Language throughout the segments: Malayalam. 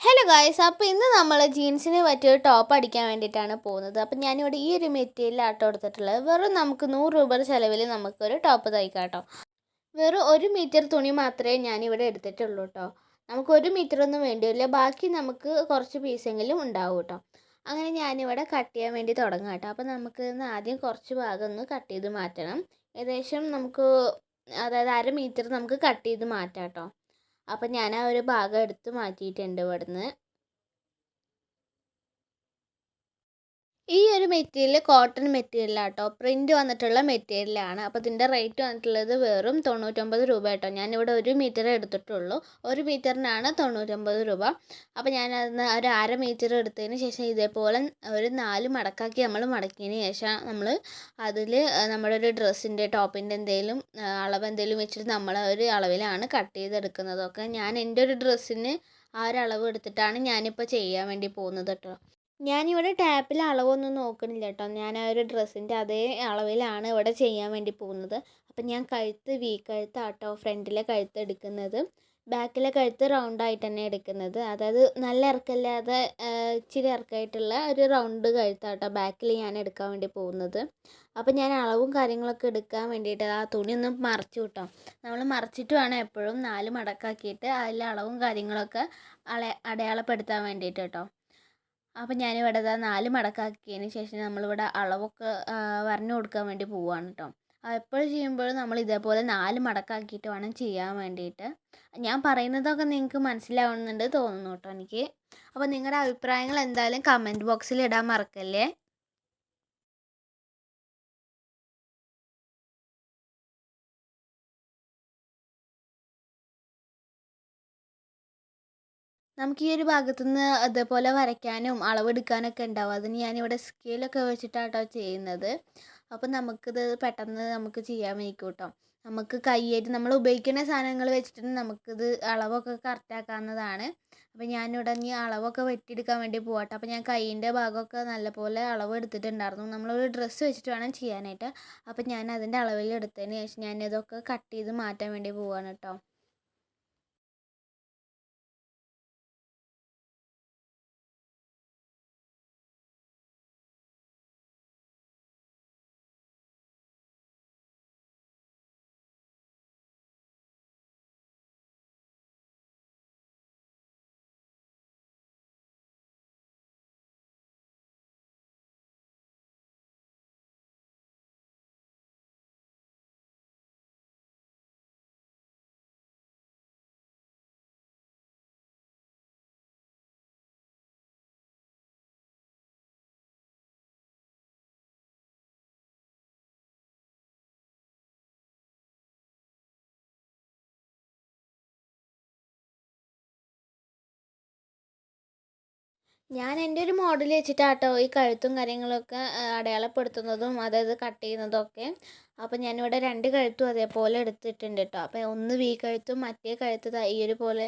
ഹലോ ഗായ്സ് അപ്പോൾ ഇന്ന് നമ്മൾ ജീൻസിന് പറ്റിയൊരു ടോപ്പ് അടിക്കാൻ വേണ്ടിയിട്ടാണ് പോകുന്നത്. അപ്പോൾ ഞാനിവിടെ ഈ ഒരു മെറ്റീരിയൽ ആട്ടോ എടുത്തിട്ടുള്ളത്. വെറും നമുക്ക് നൂറ് രൂപയുടെ ചിലവിൽ നമുക്കൊരു ടോപ്പ് തയ്ക്കാം കേട്ടോ. വെറും ഒരു മീറ്റർ തുണി മാത്രമേ ഞാനിവിടെ എടുത്തിട്ടുള്ളൂ കേട്ടോ. നമുക്ക് ഒരു മീറ്റർ ഒന്നും വേണ്ടിയില്ല. ബാക്കി നമുക്ക് കുറച്ച് പീസെങ്കിലും ഉണ്ടാവും കേട്ടോ. അങ്ങനെ ഞാനിവിടെ കട്ട് ചെയ്യാൻ വേണ്ടി തുടങ്ങാം കേട്ടോ. അപ്പോൾ നമുക്ക് ഇന്ന് ആദ്യം കുറച്ച് ഭാഗം ഒന്ന് കട്ട് ചെയ്ത് മാറ്റണം. ഏകദേശം നമുക്ക് അതായത് അര മീറ്റർ നമുക്ക് കട്ട് ചെയ്ത് മാറ്റാം കേട്ടോ. അപ്പം ഞാൻ ആ ഒരു ഭാഗം എടുത്ത് മാറ്റിയിട്ടുണ്ട് ഇവിടുന്ന്. ഈ ഒരു മെറ്റീരിയൽ കോട്ടൺ മെറ്റീരിയലാട്ടോ. പ്രിന്റ് വന്നിട്ടുള്ള മെറ്റീരിയലാണ്. അപ്പോൾ ഇതിന്റെ റേറ്റ് വന്നിട്ടുള്ളത് വെറും തൊണ്ണൂറ്റൊമ്പത് രൂപ കേട്ടോ. ഞാനിവിടെ ഒരു മീറ്റർ എടുത്തിട്ടുള്ളൂ. ഒരു മീറ്ററിനാണ് തൊണ്ണൂറ്റൊമ്പത് രൂപ. അപ്പോൾ ഞാൻ ഞാനതിന് ഒരു അര മീറ്റർ എടുത്തതിന് ശേഷം ഇതേപോലെ ഒരു നാല് മടക്കാക്കി നമ്മൾ മടക്കിയതിന് ശേഷം നമ്മൾ അതിൽ നമ്മുടെ ഒരു ഡ്രസ്സിന്റെ ടോപ്പിന്റെ എന്തെങ്കിലും അളവ് എന്തെങ്കിലും വെച്ചിട്ട് നമ്മൾ ഒരു അളവിലാണ് കട്ട് ചെയ്തെടുക്കുന്നതൊക്കെ ഞാൻ എന്റെ ഒരു ഡ്രസ്സിന് ആ ഒരു അളവ് എടുത്തിട്ടാണ് ഞാനിപ്പോൾ ചെയ്യാൻ വേണ്ടി പോകുന്നത് കേട്ടോ. ഞാനിവിടെ ടാപ്പിൽ അളവൊന്നും നോക്കണില്ല കേട്ടോ. ഞാൻ ആ ഒരു ഡ്രസ്സിന്റെ അതേ അളവിലാണ് ഇവിടെ ചെയ്യാൻ വേണ്ടി പോകുന്നത്. അപ്പം ഞാൻ കഴുത്ത് വി കഴുത്താട്ടോ ഫ്രണ്ടിലെ കഴുത്ത് എടുക്കുന്നത് ബാക്കിലെ കഴുത്ത് റൗണ്ടായിട്ട് തന്നെ എടുക്കുന്നത്. അതായത് നല്ല ഇറക്കമില്ലാതെ ഇച്ചിരി ഇറക്കമായിട്ടുള്ള ഒരു റൗണ്ട് കഴുത്താട്ടോ ബാക്കിൽ ഞാൻ എടുക്കാൻ വേണ്ടി പോകുന്നത്. അപ്പം ഞാൻ അളവും കാര്യങ്ങളൊക്കെ എടുക്കാൻ വേണ്ടിയിട്ട് ആ തുണി ഒന്ന് മറച്ചു കിട്ടോ. നമ്മൾ മറച്ചിട്ട് വേണം എപ്പോഴും നാല് മടക്കാക്കിയിട്ട് അതിലെ അളവും കാര്യങ്ങളൊക്കെ അള അടയാളപ്പെടുത്താൻ വേണ്ടിയിട്ട് കേട്ടോ. അപ്പം ഞാനിവിടെ ഇതാ നാല് മടക്കാക്കിയതിന് ശേഷം നമ്മളിവിടെ അളവൊക്കെ പറഞ്ഞു കൊടുക്കാൻ വേണ്ടി പോവുകയാണ് കേട്ടോ എപ്പോഴും ചെയ്യുമ്പോഴും നമ്മൾ ഇതേപോലെ നാല് മടക്കാക്കിയിട്ട് വേണം ചെയ്യാൻ വേണ്ടിയിട്ട്. ഞാൻ പറയുന്നതൊക്കെ നിങ്ങൾക്ക് മനസ്സിലാവുന്നുണ്ട് തോന്നുന്നു കേട്ടോ എനിക്ക്. അപ്പോൾ നിങ്ങളുടെ അഭിപ്രായങ്ങൾ എന്തായാലും കമന്റ് ബോക്സിൽ ഇടാൻ മറക്കല്ലേ? നമുക്ക് ഈ ഒരു ഭാഗത്തു നിന്ന് അതേപോലെ വരയ്ക്കാനും അളവെടുക്കാനൊക്കെ ഉണ്ടാവും. അതിന് ഞാനിവിടെ സ്കെയിലൊക്കെ വെച്ചിട്ടാട്ടോ ചെയ്യുന്നത്. അപ്പം നമുക്കിത് പെട്ടെന്ന് നമുക്ക് ചെയ്യാൻ വയ്ക്കും നമുക്ക് കൈയായിട്ട് നമ്മൾ ഉപയോഗിക്കുന്ന സാധനങ്ങൾ വെച്ചിട്ട് നമുക്കിത് അളവൊക്കെ കറക്റ്റ് ആക്കാവുന്നതാണ്. അപ്പം ഞാനിവിടെ ഇനി അളവൊക്കെ വെട്ടിയെടുക്കാൻ വേണ്ടി പോകട്ടെ അപ്പം ഞാൻ കൈയിന്റെ ഭാഗമൊക്കെ നല്ലപോലെ അളവ് എടുത്തിട്ടുണ്ടായിരുന്നു നമ്മളൊരു ഡ്രസ്സ് വെച്ചിട്ട് വേണം ചെയ്യാനായിട്ട്. അപ്പം ഞാൻ അതിന്റെ അളവിൽ എടുത്തതിന് ശേഷം ഞാനിതൊക്കെ കട്ട് ചെയ്ത് മാറ്റാൻ വേണ്ടി പോവാണ് കേട്ടോ. ഞാൻ എന്റെ ഒരു മോഡൽ വെച്ചിട്ടാട്ടോ ഈ കഴുത്തും കാര്യങ്ങളൊക്കെ അടയാളപ്പെടുത്തുന്നതും അതായത് കട്ട് ചെയ്യുന്നതും ഒക്കെ. അപ്പോൾ ഞാനിവിടെ രണ്ട് കഴുത്തും അതേപോലെ എടുത്തിട്ടുണ്ട് കേട്ടോ അപ്പോൾ ഒന്ന് വി കഴുത്തും മറ്റേ കഴുത്ത് ഈ ഒരു പോലെ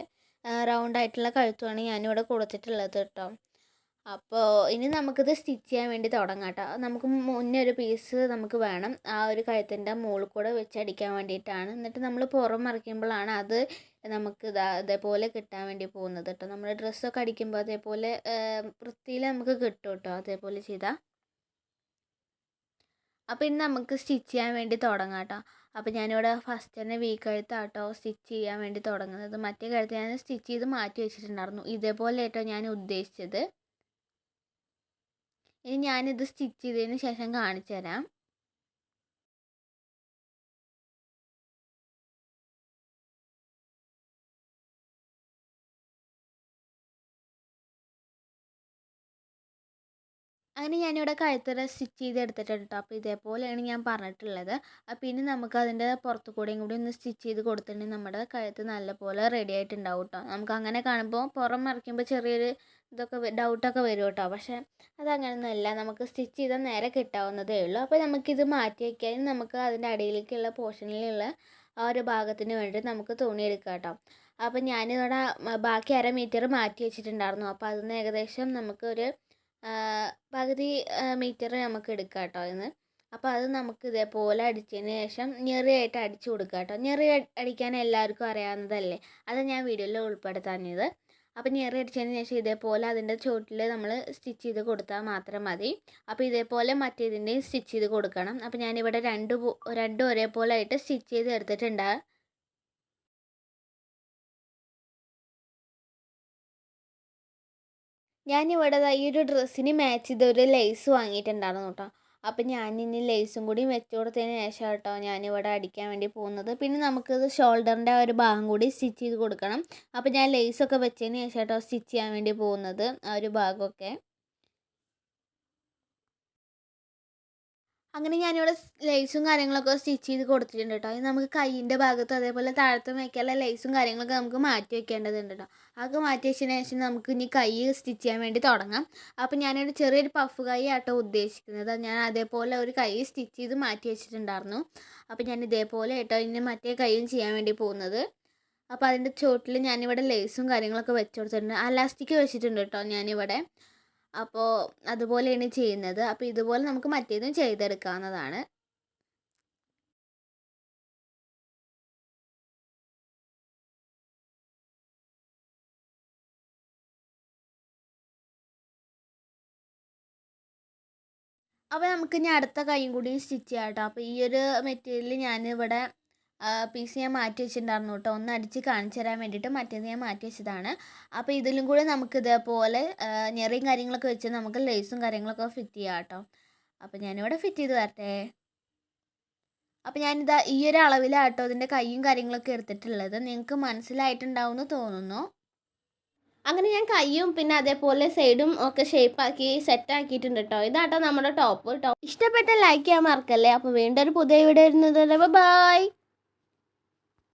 റൗണ്ട് ആയിട്ടുള്ള കഴുത്തുമാണ് ഞാനിവിടെ കൊടുത്തിട്ടുള്ളത് കേട്ടോ അപ്പോൾ ഇനി നമുക്കിത് സ്റ്റിച്ച് ചെയ്യാൻ വേണ്ടി തുടങ്ങാം കേട്ടോ നമുക്ക് മുന്നേ ഒരു പീസ് നമുക്ക് വേണം. ആ ഒരു കഴുത്തിന്റെ മുകളിൽ കൂടെ വെച്ചടിക്കാൻ വേണ്ടിയിട്ടാണ്. എന്നിട്ട് നമ്മൾ പുറം മറിക്കുമ്പോഴാണ് അത് നമുക്ക് ഇതാ ഇതേപോലെ കിട്ടാൻ വേണ്ടി പോകുന്നത് കേട്ടോ. നമ്മൾ ഡ്രസ്സൊക്കെ അടിക്കുമ്പോൾ അതേപോലെ വൃത്തിയിൽ നമുക്ക് കിട്ടും കേട്ടോ അതേപോലെ ചെയ്താൽ അപ്പോൾ ഇനി നമുക്ക് സ്റ്റിച്ച് ചെയ്യാൻ വേണ്ടി തുടങ്ങാം കേട്ടോ. അപ്പോൾ ഞാനിവിടെ ഫസ്റ്റ് തന്നെ വി കഴുത്താട്ടോ സ്റ്റിച്ച് ചെയ്യാൻ വേണ്ടി തുടങ്ങുന്നത്. മറ്റേ കഴുത്ത് ഞാൻ സ്റ്റിച്ച് ചെയ്ത് മാറ്റി വെച്ചിട്ടുണ്ടായിരുന്നു. ഇതേപോലെ കേട്ടോ ഞാൻ ഉദ്ദേശിച്ചത്. ഇനി ഞാനിത് സ്റ്റിച്ച് ചെയ്തതിന് ശേഷം കാണിച്ചു തരാം. അങ്ങനെ ഞാനിവിടെ കഴുത്തറ സ്റ്റിച്ച് ചെയ്തെടുത്തിട്ടുണ്ട് കേട്ടോ അപ്പോൾ ഇതേപോലെയാണ് ഞാൻ പറഞ്ഞിട്ടുള്ളത്. അപ്പോൾ ഇനി നമുക്ക് അതിന്റെ പുറത്ത് കൂടെയും കൂടി ഒന്ന് സ്റ്റിച്ച് ചെയ്ത് കൊടുത്തിട്ടുണ്ടെങ്കിൽ നമ്മുടെ കഴുത്ത് നല്ലപോലെ റെഡി ആയിട്ടുണ്ടാവും കേട്ടോ നമുക്ക് അങ്ങനെ കാണുമ്പോൾ പുറം മറിക്കുമ്പോൾ ചെറിയൊരു ഇതൊക്കെ ഡൗട്ടൊക്കെ വരും കേട്ടോ പക്ഷേ അതങ്ങനെയൊന്നുമല്ല നമുക്ക് സ്റ്റിച്ച് ചെയ്താൽ നേരെ കിട്ടാവുന്നതേ ഉള്ളൂ. അപ്പോൾ നമുക്കിത് മാറ്റി വയ്ക്കാനും നമുക്ക് അതിന്റെ അടിയിലേക്കുള്ള പോർഷനിലുള്ള ആ ഒരു ഭാഗത്തിന് വേണ്ടി നമുക്ക് തുണി എടുക്കാം കേട്ടോ. അപ്പോൾ ഞാനിവിടെ ബാക്കി അര മീറ്റർ മാറ്റി വെച്ചിട്ടുണ്ടായിരുന്നു. അപ്പോൾ അതിന് ഏകദേശം നമുക്കൊരു പകുതി മീറ്റർ നമുക്ക് എടുക്കാം കേട്ടോ ഇന്ന് അപ്പോൾ അത് നമുക്ക് ഇതേപോലെ അടിച്ചതിന് ശേഷം ഞെറിയായിട്ട് അടിച്ചു കൊടുക്കുക കേട്ടോ. ഞെറി അടിക്കാൻ എല്ലാവർക്കും അറിയാവുന്നതല്ലേ? അത് ഞാൻ വീഡിയോയിൽ ഉൾപ്പെടുത്താഞ്ഞത്. അപ്പോൾ ഞെറി അടിച്ചതിന് ശേഷം ഇതേപോലെ അതിന്റെ ചുവട്ടിൽ നമ്മൾ സ്റ്റിച്ച് ചെയ്ത് കൊടുത്താൽ മാത്രം മതി. അപ്പോൾ ഇതേപോലെ മറ്റേതിന്റെയും സ്റ്റിച്ച് ചെയ്ത് കൊടുക്കണം. അപ്പോൾ ഞാനിവിടെ രണ്ട് രണ്ടും ഒരേപോലെ ആയിട്ട് സ്റ്റിച്ച് ചെയ്ത് എടുത്തിട്ടുണ്ട്. ഞാനിവിടെ ഈ ഒരു ഡ്രസ്സിന് മാച്ച് ചെയ്ത ഒരു ലേസ് വാങ്ങിയിട്ടുണ്ടായിരുന്നു കേട്ടോ. അപ്പം ഇനി ലേസും കൂടി വെച്ച് കൊടുത്തതിന് ശേഷം കേട്ടോ ഞാനിവിടെ അടിക്കാൻ വേണ്ടി പോകുന്നത്. പിന്നെ നമുക്കിത് ഷോൾഡറിന്റെ ഒരു ഭാഗം കൂടി സ്റ്റിച്ച് ചെയ്ത് കൊടുക്കണം. അപ്പം ഞാൻ ലേസൊക്കെ വെച്ചതിന് ശേഷം കേട്ടോ സ്റ്റിച്ച് ചെയ്യാൻ വേണ്ടി പോകുന്നത് ആ ഒരു ഭാഗമൊക്കെ. അങ്ങനെ ഞാനിവിടെ ലേസും കാര്യങ്ങളൊക്കെ സ്റ്റിച്ച് ചെയ്ത് കൊടുത്തിട്ടുണ്ട് കേട്ടോ ഇനി നമുക്ക് കൈയിന്റെ ഭാഗത്തും അതേപോലെ താഴത്തും വയ്ക്കാനുള്ള ലേസും കാര്യങ്ങളൊക്കെ നമുക്ക് മാറ്റി വെക്കേണ്ടതുണ്ട് കേട്ടോ അതൊക്കെ മാറ്റി വെച്ചതിന് ശേഷം നമുക്ക് ഇനി കൈ സ്റ്റിച്ച് ചെയ്യാൻ വേണ്ടി തുടങ്ങാം. അപ്പം ഞാനൊരു ചെറിയൊരു പഫ് കൈ ആട്ടോ ഉദ്ദേശിക്കുന്നത്. ഞാൻ അതേപോലെ ഒരു കൈ സ്റ്റിച്ച് ചെയ്ത് മാറ്റി വെച്ചിട്ടുണ്ടായിരുന്നു. അപ്പം ഞാൻ ഇതേപോലെ കേട്ടോ ഇനി മറ്റേ കൈയും ചെയ്യാൻ വേണ്ടി പോകുന്നത്. അപ്പോൾ അതിന്റെ ചോട്ടിൽ ഞാനിവിടെ ലേസും കാര്യങ്ങളൊക്കെ വെച്ച് കൊടുത്തിട്ടുണ്ട്. അലാസ്റ്റിക് വെച്ചിട്ടുണ്ട് കേട്ടോ ഞാനിവിടെ. അപ്പോൾ അതുപോലെയാണ് ചെയ്യുന്നത്. അപ്പോൾ ഇതുപോലെ നമുക്ക് മറ്റേതും ചെയ്തെടുക്കാവുന്നതാണ്. അപ്പോൾ നമുക്ക് ഇനി അടുത്ത കൈയും കൂടി സ്റ്റിച്ച് ചെയ്യാം കേട്ടോ. അപ്പോൾ ഈ ഒരു മെറ്റീരിയൽ ഞാനിവിടെ പീസ് ഞാൻ മാറ്റി വെച്ചിട്ടുണ്ടായിരുന്നു കേട്ടോ. ഒന്ന് അടിച്ച് കാണിച്ചു തരാൻ വേണ്ടിയിട്ട് മറ്റേത് ഞാൻ മാറ്റി വെച്ചതാണ്. അപ്പോൾ ഇതിലും കൂടെ നമുക്ക് ഇതേപോലെ ഞെറിയും കാര്യങ്ങളൊക്കെ വെച്ച് നമുക്ക് ലേസും കാര്യങ്ങളൊക്കെ ഫിറ്റ് ചെയ്യാം കേട്ടോ. അപ്പോൾ ഞാനിവിടെ ഫിറ്റ് ചെയ്ത് വരട്ടെ. അപ്പോൾ ഞാനിതാ ഈ ഒരു അളവിലാട്ടോ ഇതിന്റെ കൈയും കാര്യങ്ങളൊക്കെ എടുത്തിട്ടുള്ളത്. നിങ്ങൾക്ക് മനസ്സിലായിട്ടുണ്ടാവുമെന്ന് തോന്നുന്നു. അങ്ങനെ ഞാൻ കൈയും പിന്നെ അതേപോലെ സൈഡും ഒക്കെ ഷേപ്പാക്കി സെറ്റ് ആക്കിയിട്ടുണ്ട് കേട്ടോ. ഇതാട്ടോ നമ്മുടെ ടോപ്പ് കേട്ടോ ഇഷ്ടപ്പെട്ട ലൈക്ക് ചെയ്യാൻ മറക്കല്ലേ? അപ്പോൾ വീണ്ടും ഒരു പുതിയ വീഡിയോ വരുന്നത് ബൈ